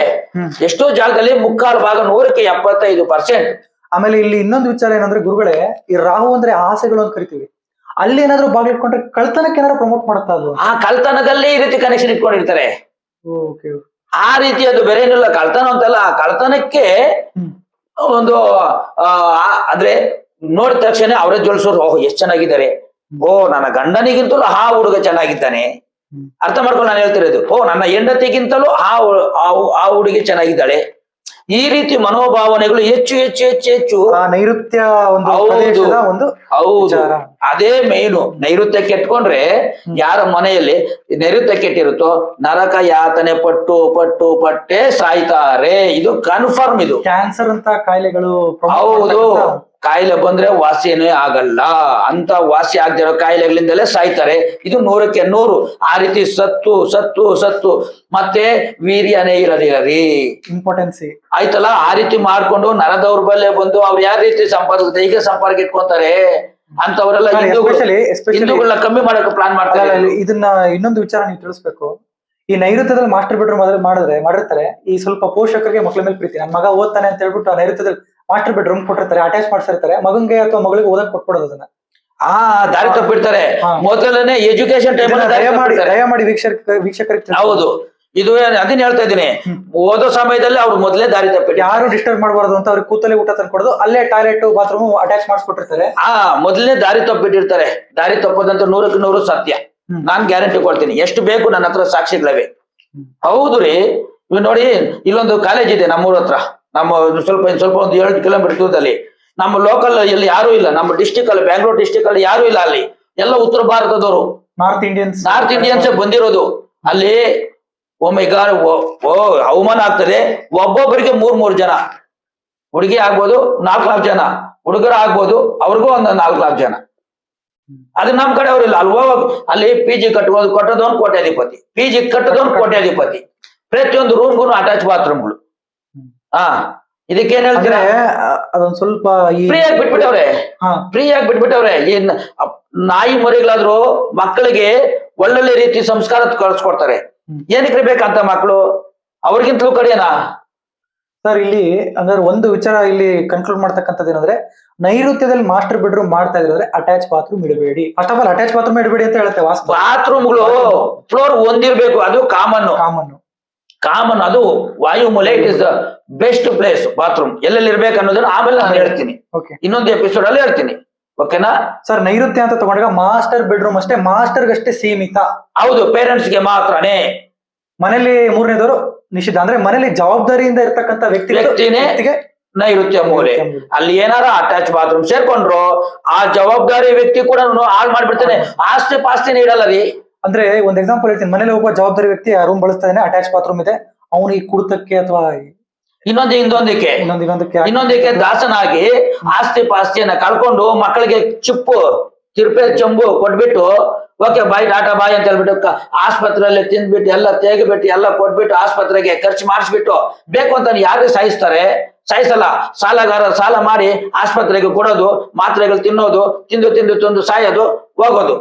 ಎಷ್ಟೋ ಜಾಗದಲ್ಲಿ ಮುಕ್ಕಾಲು ಭಾಗ ನೂರಕ್ಕೆ ಎಪ್ಪತ್ತೈದು ಪರ್ಸೆಂಟ್ ಆಮೇಲೆ ಇಲ್ಲಿ ಇನ್ನೊಂದು ವಿಚಾರ ಏನಂದ್ರೆ ಗುರುಗಳೇ ಈ ರಾಹು ಅಂದ್ರೆ ಆಸೆಗಳು ಅಂತ ಕರಿತೀವಿ. ಅಲ್ಲಿ ಏನಾದ್ರು ಬಾಗಿಲು ಇಟ್ಕೊಂಡ್ರೆ ಕಳ್ತನಕ್ಕೆ ಏನಾದ್ರು ಪ್ರಮೋಟ್ ಮಾಡ್ತಾ ಅದು ಆ ಕಳ್ತನದಲ್ಲೇ ಈ ರೀತಿ ಕನೆಕ್ಷನ್ ಇಟ್ಕೊಂಡಿರ್ತಾರೆ. ಆ ರೀತಿ ಅದು ಬೇರೆ ಏನಿಲ್ಲ ಕಳ್ತನ ಅಂತಲ್ಲ ಆ ಕಳ್ತನಕ್ಕೆ ಒಂದು ಅಂದ್ರೆ ನೋಡಿದ ತಕ್ಷಣ ಅವರೇ ಜೋಳಿಸೋರು ಓಹ್ ಎಷ್ಟ್ ಚೆನ್ನಾಗಿದ್ದಾರೆ. ಓ ನನ್ನ ಗಂಡನಿಗಿಂತಲೂ ಆ ಹುಡುಗ ಚೆನ್ನಾಗಿದ್ದಾನೆ. ಅರ್ಥ ಮಾಡ್ಕೊಂಡು ನಾನು ಹೇಳ್ತಿರೋದು ಓ ನನ್ನ ಹೆಂಡತಿಗಿಂತಲೂ ಆ ಆ ಹುಡುಗಿ ಚೆನ್ನಾಗಿದ್ದಾಳೆ. ಈ ರೀತಿ ಮನೋಭಾವನೆಗಳು ಹೆಚ್ಚು ಹೆಚ್ಚು ಹೆಚ್ಚು ಹೆಚ್ಚು ನೈಋತ್ಯ ಒಂದು ಹೌದು. ಅದೇ ಮೇನು ನೈಋತ್ಯ ಕೆಟ್ಕೊಂಡ್ರೆ ಯಾರ ಮನೆಯಲ್ಲಿ ನೈಋತ್ಯ ಕೆಟ್ಟಿರುತ್ತೋ ನರಕ ಯಾತನೆ ಪಟ್ಟು ಪಟ್ಟು ಪಟ್ಟೆ ಸಾಯ್ತಾರೆ. ಇದು ಕನ್ಫರ್ಮ್ ಇದು. ಕ್ಯಾನ್ಸರ್ ಅಂತ ಕಾಯಿಲೆಗಳು ಹೌದು. ಕಾಯಿಲೆ ಬಂದ್ರೆ ವಾಸಿಯೇ ಆಗಲ್ಲ. ಅಂತ ವಾಸಿ ಆಗದಿರೋ ಕಾಯಿಲೆಗಳಿಂದಲೇ ಸಾಯ್ತಾರೆ. ಇದು ನೂರಕ್ಕೆ ನೂರು. ಆ ರೀತಿ ಸತ್ತು ಸತ್ತು ಸತ್ತು. ಮತ್ತೆ ವೀರ್ಯನೇ ಇರಲಿಲ್ಲ ರೀ ಇಂಪಾರ್ಟೆನ್ಸಿ ಆಯ್ತಲ್ಲ? ಆ ರೀತಿ ಮಾಡ್ಕೊಂಡು ನರ ದೌರ್ಬಲ್ಯ ಬಂದು ಅವ್ರು ಯಾವ ರೀತಿ ಸಂಪರ್ಕ ದೈಹಿಕ ಸಂಪರ್ಕ ಇಟ್ಕೊಂತಾರೆ. ಅಂತವರೆಲ್ಲ ಹಿಂದೂಗಳನ್ನ ಕಮ್ಮಿ ಮಾಡಕ್ಕೆ ಪ್ಲಾನ್ ಮಾಡ್ತಾರೆ ಇದನ್ನ ಇನ್ನೊಂದು ವಿಚಾರ ನೀವು ತಿಳಿಸ್ಬೇಕು. ಈ ನೈಋತ್ಯದಲ್ಲಿ ಮಾಸ್ಟರ್ ಬೆಡ್ರೂಮ್ ಮೊದಲು ಮಾಡಿದ್ರೆ ಮಾಡಿರ್ತಾರೆ. ಈ ಸ್ವಲ್ಪ ಪೋಷಕರಿಗೆ ಮಕ್ಕಳ ಮೇಲೆ ಪ್ರೀತಿ. ನನ್ನ ಮಗ ಓದ್ತಾನೆ ಅಂತ ಹೇಳ್ಬಿಟ್ಟು ಆ ನೈಋತ್ಯದಲ್ಲಿ ಮಾಸ್ಟರ್ ಬೆಡ್ರೂಮ್ ಕೊಟ್ಟಿರ್ತಾರೆ ಅಟ್ಯಾಚ್ ಮಾಡ್ಸಿರ್ತಾರೆ. ಮಗಂಗೆ ಅಥವಾ ಮಗಳಿಗೆ ಓದಕ್ ಕೊಟ್ಬಿಡೋದು ಅದನ್ನ. ಆ ದಾರಿ ತಪ್ಪಿಡ್ತಾರೆ. ಮೊದಲನೇ ಎಜುಕೇಶನ್ ಟೈಮ್ ಮಾಡಿ ದಯಮಾಡಿ ದಯಮಾಡಿ ವೀಕ್ಷಕ ವೀಕ್ಷಕರಿಗೆ. ಹೌದು. ಇದು ಅದನ್ನ ಹೇಳ್ತಾ ಇದ್ದೀನಿ. ಓದೋ ಸಮಯದಲ್ಲಿ ಅವ್ರು ಮೊದಲೇ ದಾರಿ ತಪ್ಪಿಟ್ಟು ಯಾರು ಡಿಸ್ಟರ್ಬ್ ಮಾಡಬಾರ್ದು ಅಂತ ಅವ್ರಿಗೆ ಕೂತಲೇ ಊಟ ತಂದ್ಕೊಡೋದು ಅಲ್ಲೇ ಟಾಯ್ಲೆಟ್ ಬಾತ್ರೂಮ್ ಅಟ್ಯಾಚ್ ಮಾಡಿಸ್ಕೊಟ್ಟಿರ್ತಾರೆ. ಆ ಮೊದಲೇ ದಾರಿ ತಪ್ಪಿಟ್ಟಿರ್ತಾರೆ. ದಾರಿ ತಪ್ಪದಂತ ನೂರಕ್ಕೆ ನೂರು ಸತ್ಯ. ನಾನ್ ಗ್ಯಾರಂಟಿ ಕೊಡ್ತೀನಿ. ಎಷ್ಟು ಬೇಕು ನನ್ನ ಹತ್ರ ಸಾಕ್ಷಿಗಳವೆ ಹೌದು ರೀ. ಇವ್ ನೋಡಿ ಇಲ್ಲೊಂದು ಕಾಲೇಜ್ ಇದೆ ನಮ್ಮೂರ ಹತ್ರ. ನಮ್ಮ ಸ್ವಲ್ಪ ಸ್ವಲ್ಪ ಒಂದು ಏಳು ಕಿಲೋಮೀಟರ್ ದೂರದಲ್ಲಿ. ನಮ್ಮ ಲೋಕಲ್ ಇಲ್ಲಿ ಯಾರು ಇಲ್ಲ. ನಮ್ಮ ಡಿಸ್ಟಿಕ್ ಅಲ್ಲಿ ಬ್ಯಾಂಗ್ಳೂರ್ ಡಿಸ್ಟಿಕ್ ಅಲ್ಲಿ ಯಾರು ಇಲ್ಲ ಅಲ್ಲಿ. ಎಲ್ಲ ಉತ್ತರ ಭಾರತದವರು. ನಾರ್ತ್ ಇಂಡಿಯನ್ಸ್ ನಾರ್ತ್ ಇಂಡಿಯನ್ಸ್ ಬಂದಿರೋದು. ಅಲ್ಲಿ ಒಮ್ಮೆ ಈಗ ಓ- ಓ ಅವಮಾನ ಆಗ್ತದೆ. ಒಬ್ಬೊಬ್ಬರಿಗೆ ಮೂರ್ ಮೂರ್ ಜನ. ಹುಡುಗಿ ಆಗ್ಬೋದು ನಾಲ್ಕು ನಾಲ್ಕು ಜನ. ಹುಡುಗರು ಆಗ್ಬೋದು ಅವ್ರಿಗೂ ಒಂದು ನಾಲ್ಕು ನಾಲ್ಕು ಜನ. ಅದು ನಮ್ ಕಡೆ ಅವ್ರಿಲ್ಲ. ಅಲ್ವೋ ಅಲ್ಲಿ ಪಿ ಜಿ ಕಟ್ಟೋದು ಕಟ್ಟೋದವನ್ ಕೋಟ್ಯಾಧಿಪತಿ. ಪಿ ಜಿ ಕಟ್ಟೋದವನ್ ಕೋಟ್ಯಾಧಿಪತಿ. ಪ್ರತಿಯೊಂದು ರೂಮ್ಗೂ ಅಟ್ಯಾಚ್ ಬಾತ್ರೂಮ್ಗಳು ಹಾ ಇದಕ್ಕೇನ್ ಹೇಳ್ತೀರಾ? ಅದೊಂದ್ ಸ್ವಲ್ಪ ಫ್ರೀ ಆಗಿ ಬಿಟ್ಬಿಟ್ಟವ್ರೆ. ಹಾ. ಫ್ರೀ ಆಗಿ ಬಿಟ್ಬಿಟ್ಟವ್ರೆ. ಏನ್ ನಾಯಿ ಮರಿಗಳಾದ್ರು ಮಕ್ಕಳಿಗೆ ಒಳ್ಳೊಳ್ಳೆ ರೀತಿ ಸಂಸ್ಕಾರ ಕಳ್ಸ್ಕೊಡ್ತಾರೆ. ಏನಕ್ಕೆ ಬೇಕಂತ ಮಕ್ಕಳು ಅವ್ರಿಗಿಂತಲೂ ಕಡೆನಾ ಸರ್ ಇಲ್ಲಿ ಅಂದ್ರೆ ಒಂದು ವಿಚಾರ ಇಲ್ಲಿ ಕನ್ಕ್ಲೂಡ್ ಮಾಡ್ತಕ್ಕಂಥದ್ದು ಏನಂದ್ರೆ ನೈಋತ್ಯದಲ್ಲಿ ಮಾಸ್ಟರ್ ಬೆಡ್ರೂಮ್ ಮಾಡ್ತಾ ಇದ್ರೆ attach bathroom ಇಡಬೇಡಿ. First of all attach bathroom ಇಡಬೇಡಿ ಅಂತ ಹೇಳುತ್ತೆ ಬಾತ್ರೂಮ್ಗಳು ಫ್ಲೋರ್ ಒಂದಿರ್ಬೇಕು ಅದು ಕಾಮನ್ ಕಾಮನ್ ಕಾಮನ್ ಅದು ವಾಯುಮೂಲೆ it is the best place bathroom ಎಲ್ಲೆಲ್ಲಿ ಇರ್ಬೇಕು ಅನ್ನೋದನ್ನ ಆಮೇಲೆ ನಾನು ಹೇಳ್ತೀನಿ. ಇನ್ನೊಂದು ಎಪಿಸೋಡ್ ಅಲ್ಲಿ ಹೇಳ್ತೀನಿ. ಓಕೆನಾ ಸರ್ ನೈಋತ್ಯ ಅಂತ ತಗೊಂಡಾಗ ಮಾಸ್ಟರ್ ಬೆಡ್ರೂಮ್ ಅಷ್ಟೇ ಮಾಸ್ಟರ್ಗಷ್ಟೇ ಸೀಮಿತ. ಹೌದು ಪೇರೆಂಟ್ಸ್ಗೆ ಮಾತ್ರನೇ. ಮನೇಲಿ ಮೂರನೇದವರು ನಿಷಿದ್ಧ. ಅಂದ್ರೆ ಮನೇಲಿ ಜವಾಬ್ದಾರಿಯಿಂದ ಇರತಕ್ಕಂತ ವ್ಯಕ್ತಿಗೆ ನೈಋತ್ಯ ಮೂಲೆ ಅಲ್ಲಿ ಏನಾರ ಅಟ್ಯಾಚ್ ಬಾತ್ರೂಮ್ ಸೇರ್ಕೊಂಡ್ರು ಆ ಜವಾಬ್ದಾರಿ ವ್ಯಕ್ತಿ ಕೂಡ ಹಾಳು ಮಾಡ್ಬಿಡ್ತಾನೆ. ಆಸ್ತಿ ಪಾಸ್ತಿನೇ ಇಡಲ್ಲ ರೀ. ಅಂದ್ರೆ ಒಂದ್ ಎಕ್ಸಾಂಪಲ್ ಹೇಳ್ತೀನಿ. ಮನೇಲಿ ಒಬ್ಬ ಜವಾಬ್ದಾರಿ ವ್ಯಕ್ತಿ ರೂಮ್ ಬಳಸ್ತಾನೆ ಇದ್ದಾನೆ ಅಟ್ಯಾಚ್ ಬಾತ್ರೂಮ್ ಇದೆ. ಅವನಿಗೆ ಕುಡಿತಕ್ಕೆ ಅಥವಾ ಇನ್ನೊಂದು ಇನ್ನೊಂದಕ್ಕೆ. ಇನ್ನೊಂದು ಇನ್ನೊಂದಕ್ಕೆ ದಾಸನಾಗಿ ಆಸ್ತಿ ಪಾಸ್ತಿಯನ್ನ ಕಳ್ಕೊಂಡು ಮಕ್ಕಳಿಗೆ ಚಿಪ್ಪು ತಿರುಪೆ ಚಂಬು ಕೊಟ್ಬಿಟ್ಟು ಓಕೆ ಬಾಯ್ ಟಾಟಾ ಬಾಯ್ ಅಂತ ಹೇಳ್ಬಿಟ್ಟು ಆಸ್ಪತ್ರೆಯಲ್ಲಿ ತಿಂದ್ಬಿಟ್ಟು ಎಲ್ಲ ತೆಗಿಬಿಟ್ಟು ಎಲ್ಲ ಕೊಟ್ಬಿಟ್ಟು ಆಸ್ಪತ್ರೆಗೆ ಖರ್ಚು ಮಾಡಿಸ್ಬಿಟ್ಟು ಬೇಕು ಅಂತ ಯಾರು ಸಾಯಿಸ್ತಾರೆ? ಸಾಯಿಸಲ್ಲ. ಸಾಲಗಾರ ಸಾಲ ಮಾಡಿ ಆಸ್ಪತ್ರೆಗೆ ಕೊಡೋದು ಮಾತ್ರೆಗಳು ತಿನ್ನೋದು ತಿಂದು ತಿಂದು ತಿಂದು ಸಾಯೋದು ಹೋಗೋದು.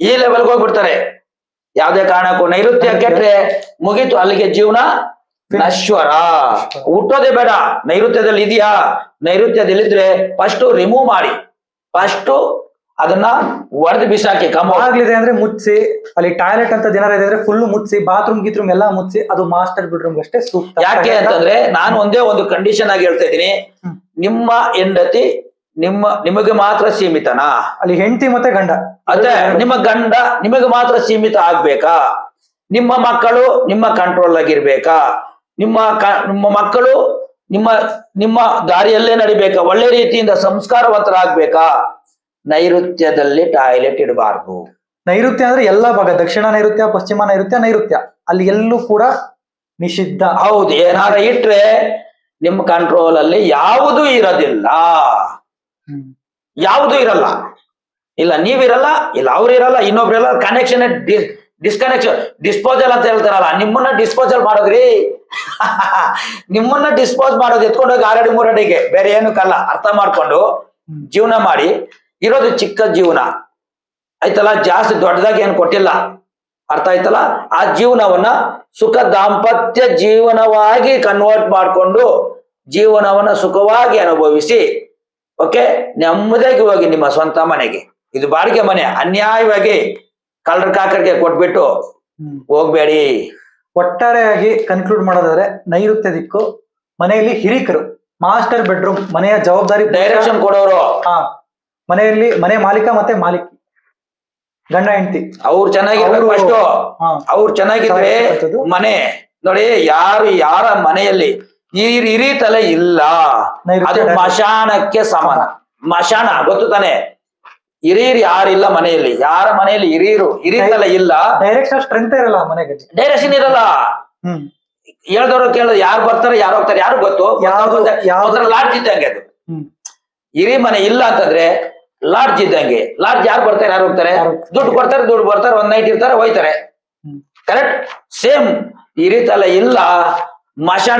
ಈ ಲೆವೆಲ್ಗೆ ಹೋಗ್ಬಿಡ್ತಾರೆ. ಯಾವುದೇ ಕಾರಣಕ್ಕೂ ನೈಋತ್ಯ ಕೆಟ್ರೆ ಮುಗೀತು ಅಲ್ಲಿಗೆ ಜೀವನ. ನಶ್ವರ. ಹುಟ್ಟೋದೇ ಬೇಡ. ನೈಋತ್ಯದಲ್ಲಿ ಇದೆಯಾ? ನೈಋತ್ಯದಲ್ಲಿದ್ರೆ ಫಸ್ಟ್ ರಿಮೂವ್ ಮಾಡಿ. ಫಸ್ಟ್ ಅದನ್ನ ಒಡೆದು ಬಿಸಾಕಿ ಕಮ್ಮ ಆಗ್ಲಿದೆ ಅಂದ್ರೆ ಮುಚ್ಚಿ ಅಲ್ಲಿ ಟಾಯ್ಲೆಟ್ ಅಂತ ಏನಾರ ಇದೆ ಅಂದ್ರೆ ಫುಲ್ ಮುಚ್ಚಿ ಬಾತ್ರೂಮ್ ಗೀತ್ರೂಮ್ ಎಲ್ಲಾ ಮುಚ್ಚಿ ಅದು ಮಾಸ್ಟರ್ ಬೆಡ್ರೂಮ್ ಅಷ್ಟೇ ಸೂಕ್ತ. ಯಾಕೆ ಅಂತಂದ್ರೆ ನಾನು ಒಂದೇ ಒಂದು ಕಂಡೀಷನ್ ಆಗಿ ಹೇಳ್ತಾ ಇದ್ದೀನಿ. ನಿಮ್ಮ ಹೆಂಡತಿ ನಿಮ್ಮ ನಿಮಗೆ ಮಾತ್ರ ಸೀಮಿತನಾ? ಅಲ್ಲಿ ಹೆಂಡತಿ ಮತ್ತೆ ಗಂಡ. ಅದೇ ನಿಮ್ಮ ಗಂಡ ನಿಮಗೆ ಮಾತ್ರ ಸೀಮಿತ ಆಗ್ಬೇಕಾ? ನಿಮ್ಮ ಮಕ್ಕಳು ನಿಮ್ಮ ಕಂಟ್ರೋಲ್ ಆಗಿರ್ಬೇಕಾ? ನಿಮ್ಮ ನಿಮ್ಮ ಮಕ್ಕಳು ನಿಮ್ಮ ನಿಮ್ಮ ದಾರಿಯಲ್ಲೇ ನಡಿಬೇಕಾ? ಒಳ್ಳೆ ರೀತಿಯಿಂದ ಸಂಸ್ಕಾರವಂತರಾಗ್ಬೇಕಾ? ನೈಋತ್ಯದಲ್ಲಿ ಟಾಯ್ಲೆಟ್ ಇಡಬಾರ್ದು. ನೈಋತ್ಯ ಅಂದ್ರೆ ಎಲ್ಲಾ ಭಾಗ ದಕ್ಷಿಣ ನೈಋತ್ಯ ಪಶ್ಚಿಮ ನೈಋತ್ಯ ನೈಋತ್ಯ. ಅಲ್ಲಿ ಎಲ್ಲೂ ಕೂಡ ನಿಷಿದ್ಧ. ಹೌದು ಏನಾರ ಇಟ್ರೆ ನಿಮ್ಮ ಕಂಟ್ರೋಲ್ ಅಲ್ಲಿ ಯಾವುದು ಇರೋದಿಲ್ಲ. ಯಾವುದು ಇರಲ್ಲ. ಇಲ್ಲ ನೀವಿರಲ್ಲ ಇಲ್ಲ ಅವ್ರು ಇರಲ್ಲ ಇನ್ನೊಬ್ರು ಇರಲ್ಲ ಕನೆಕ್ಷನ್ ಡಿಸ್ಕನೆಕ್ಷನ್ ಡಿಸ್ಪೋಸಲ್ ಅಂತ ಹೇಳ್ತಾರಲ್ಲ, ನಿಮ್ಮನ್ನ ಡಿಸ್ಪೋಸಲ್ ಮಾಡೋದ್ರಿ. (laughs) ನಿಮ್ಮನ್ನ ಡಿಸ್ಪೋಸ್ ಮಾಡೋದು, ಎತ್ಕೊಂಡೋಗಿ ಆರಡಿ ಮೂರಡಿಗೆ. ಬೇರೆ ಏನಕ್ಕಲ್ಲ ಅರ್ಥ ಮಾಡ್ಕೊಂಡು. ಜೀವನ ಮಾಡಿ. ಇರೋದು ಚಿಕ್ಕ ಜೀವನ. ಆಯ್ತಲ್ಲ, ಜಾಸ್ತಿ ದೊಡ್ಡದಾಗಿ ಏನು ಕೊಟ್ಟಿಲ್ಲ. ಅರ್ಥ ಆಯ್ತಲ್ಲ? ಆ ಜೀವನವನ್ನ ಸುಖ ದಾಂಪತ್ಯ ಜೀವನವಾಗಿ ಕನ್ವರ್ಟ್ ಮಾಡಿಕೊಂಡು ಜೀವನವನ್ನ ಸುಖವಾಗಿ ಅನುಭವಿಸಿ ಓಕೆ ನೆಮ್ಮದಿಯಾಗಿ ಹೋಗಿ ನಿಮ್ಮ ಸ್ವಂತ ಮನೆಗೆ. ಇದು ಬಾಡಿಗೆ ಮನೆ, ಅನ್ಯಾಯವಾಗಿ. ಕಳ್ಳರ ಕಾಕರ್ಗೆ ಕೊಟ್ಬಿಟ್ಟು. ಹೋಗ್ಬೇಡಿ. ಒಟ್ಟಾರೆಯಾಗಿ ಕನ್ಕ್ಲೂಡ್ ಮಾಡೋದಾದ್ರೆ ನೈಋತ್ಯ ದಿಕ್ಕು ಮನೆಯಲ್ಲಿ ಹಿರಿಕರು ಮಾಸ್ಟರ್ ಬೆಡ್ರೂಮ್ ಮನೆಯ ಜವಾಬ್ದಾರಿ ಡೈರೆಕ್ಷನ್ ಕೊಡೋರು. ಹಾ ಮನೆಯಲ್ಲಿ ಮನೆ ಮಾಲೀಕ ಮತ್ತೆ ಮಾಲೀಕಿ ಗಂಡ ಹೆಂಡತಿ. ಅವ್ರು ಚೆನ್ನಾಗಿರ್ಬೇಕು ಅವ್ರು- ಅವ್ರು ಚೆನ್ನಾಗಿದ್ರೆ ಮನೆ ನೋಡಿ ಯಾರು ಯಾರ ಮನೆಯಲ್ಲಿ ಈ ಹಿರಿ ತಲೆ ಇಲ್ಲ. ಅದು ಮಶಾನಕ್ಕೆ ಸಮಾನ. ಮಶಾನ ಗೊತ್ತು ತಾನೆ? ಹಿರಿಯರು ಯಾರಿಲ್ಲ ಮನೆಯಲ್ಲಿ. ಯಾರ ಮನೆಯಲ್ಲಿ ಹಿರಿಯರು? ಹಿರಿಯಲ್ಲ ತಲೆ ಇಲ್ಲ ಡೈರೆಕ್ಷನ್ ಸ್ಟ್ರೆಂತ್ ಇರಲ್ಲ ಮನೆಗೆ. ಡೈರೆಕ್ಷನ್ ಇರಲ್ಲ. ಹ್ಮ್. ಹೇಳ್ದವ್ರು ಕೇಳೋದು ಯಾರು ಬರ್ತಾರೆ ಯಾರು ಹೋಗ್ತಾರೆ ಯಾರು ಗೊತ್ತು? ಲಾಡ್ಜ್ ಇದ್ದಂಗೆ ಅದು. ಹ್ಮ್. ಹಿರಿ ಮನೆ ಇಲ್ಲ ಅಂತಂದ್ರೆ ಲಾಡ್ಜ್ ಇದ್ದಂಗೆ. ಲಾಡ್ಜ್ ಯಾರು ಬರ್ತಾರೆ ಯಾರು ಹೋಗ್ತಾರೆ? ದುಡ್ಡು ಕೊಡ್ತಾರೆ ದುಡ್ಡು ಬರ್ತಾರೆ ಒಂದ್ ನೈಟ್ ಇರ್ತಾರೆ ಹೋಯ್ತಾರೆ. ಕರೆಕ್ಟ್ ಸೇಮ್ ಈ ರೀತಿ ಎಲ್ಲ ಇಲ್ಲ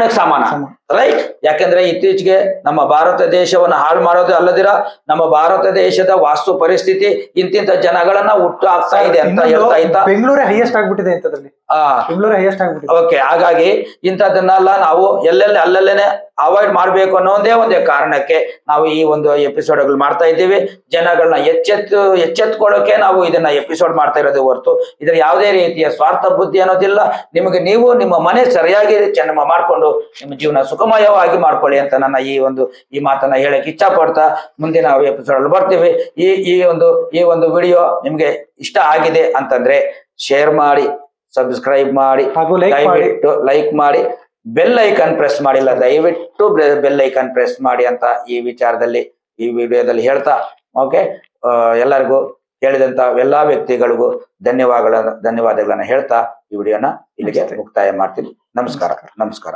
ಸಾಮಾನ. ಸಮಾನ. ರೈಟ್ ಯಾಕಂದ್ರೆ ಇತ್ತೀಚೆಗೆ ನಮ್ಮ ಭಾರತ ದೇಶವನ್ನ ಹಾಳು ಮಾಡೋದು ಅಲ್ಲದಿರ ನಮ್ಮ ಭಾರತ ದೇಶದ ವಾಸ್ತು ಪರಿಸ್ಥಿತಿ ಇಂತಿಂತ ಜನಗಳನ್ನ ಹುಟ್ಟು ಆಗ್ತಾ ಇದೆ ಅಂತ ಹೇಳ್ತಾ ಇದ್ದ ಬೆಂಗಳೂರೇ ಹೈಯೆಸ್ಟ್ ಆಗ್ಬಿಟ್ಟಿದೆ ಅಂತದ್ರಲ್ಲಿ. ಬೆಂಗಳೂರೇ ಹೈಯೆಸ್ಟ್ ಆಗ್ಬಿಟ್ಟಿದೆ. ಓಕೆ ಹಾಗಾಗಿ ಇಂಥದ್ದನ್ನೆಲ್ಲ ನಾವು ಎಲ್ಲೆಲ್ಲಿ ಅಲ್ಲಲ್ಲೇನೆ ಅವಾಯ್ಡ್ ಮಾಡ್ಬೇಕು ಅನ್ನೋದೇ ಒಂದೇ ಕಾರಣಕ್ಕೆ ನಾವು ಈ ಒಂದು ಎಪಿಸೋಡ್ಗಳು ಮಾಡ್ತಾ ಇದ್ದೀವಿ. ಜನಗಳನ್ನ ಎಚ್ಚೆತ್ತು ಎಚ್ಚೆತ್ಕೊಳ್ಳೋಕೆ ನಾವು ಇದನ್ನ ಎಪಿಸೋಡ್ ಮಾಡ್ತಾ ಇರೋದು ಹೊರತು ಇದ್ರ ಯಾವುದೇ ರೀತಿಯ ಸ್ವಾರ್ಥ ಬುದ್ಧಿ ಅನ್ನೋದಿಲ್ಲ. ನಿಮಗೆ ನೀವು ನಿಮ್ಮ ಮನೆ ಸರಿಯಾಗಿ ಚೆನ್ನ ಮಾಡ್ಕೊಂಡು ನಿಮ್ಮ ಜೀವನ ಸುಖಮಯವಾಗಿ ಮಾಡ್ಕೊಳ್ಳಿ ಅಂತ ನನ್ನ ಈ ಒಂದು ಈ ಮಾತನ್ನ ಹೇಳಕ್ಕೆ ಹೇಳಕ್ ಇಚ್ಛಪಡ್ತಾ ಮುಂದಿನ ಎಪಿಸೋಡ್ ಅಲ್ಲಿ ಬರ್ತೀವಿ. ಈ ಈ ಒಂದು ಈ ಒಂದು ವಿಡಿಯೋ ನಿಮ್ಗೆ ಇಷ್ಟ ಆಗಿದೆ ಅಂತಂದ್ರೆ ಶೇರ್ ಮಾಡಿ ಸಬ್ಸ್ಕ್ರೈಬ್ ಮಾಡಿ ಹಾಗೂ ಲೈಕ್ ಮಾಡಿ. ದಯವಿಟ್ಟು ಲೈಕ್ ಮಾಡಿ. ಬೆಲ್ ಐಕಾನ್ ಪ್ರೆಸ್ ಮಾಡಿಲ್ಲ ದಯವಿಟ್ಟು ಬೆಲ್ ಐಕಾನ್ ಪ್ರೆಸ್ ಮಾಡಿ ಅಂತ ಈ ವಿಚಾರದಲ್ಲಿ ಈ ವಿಡಿಯೋದಲ್ಲಿ ಹೇಳ್ತಾ ಓಕೆ ಎಲ್ಲರಿಗೂ ಹೇಳಿದಂತ ಎಲ್ಲಾ ವ್ಯಕ್ತಿಗಳಿಗೂ ಧನ್ಯವಾದಗಳನ್ನ ಧನ್ಯವಾದಗಳನ್ನ ಹೇಳ್ತಾ ಈ ವಿಡಿಯೋನ ಇಲ್ಲಿಗೆ ಮುಕ್ತಾಯ ಮಾಡ್ತೀನಿ. ನಮಸ್ಕಾರ ನಮಸ್ಕಾರ.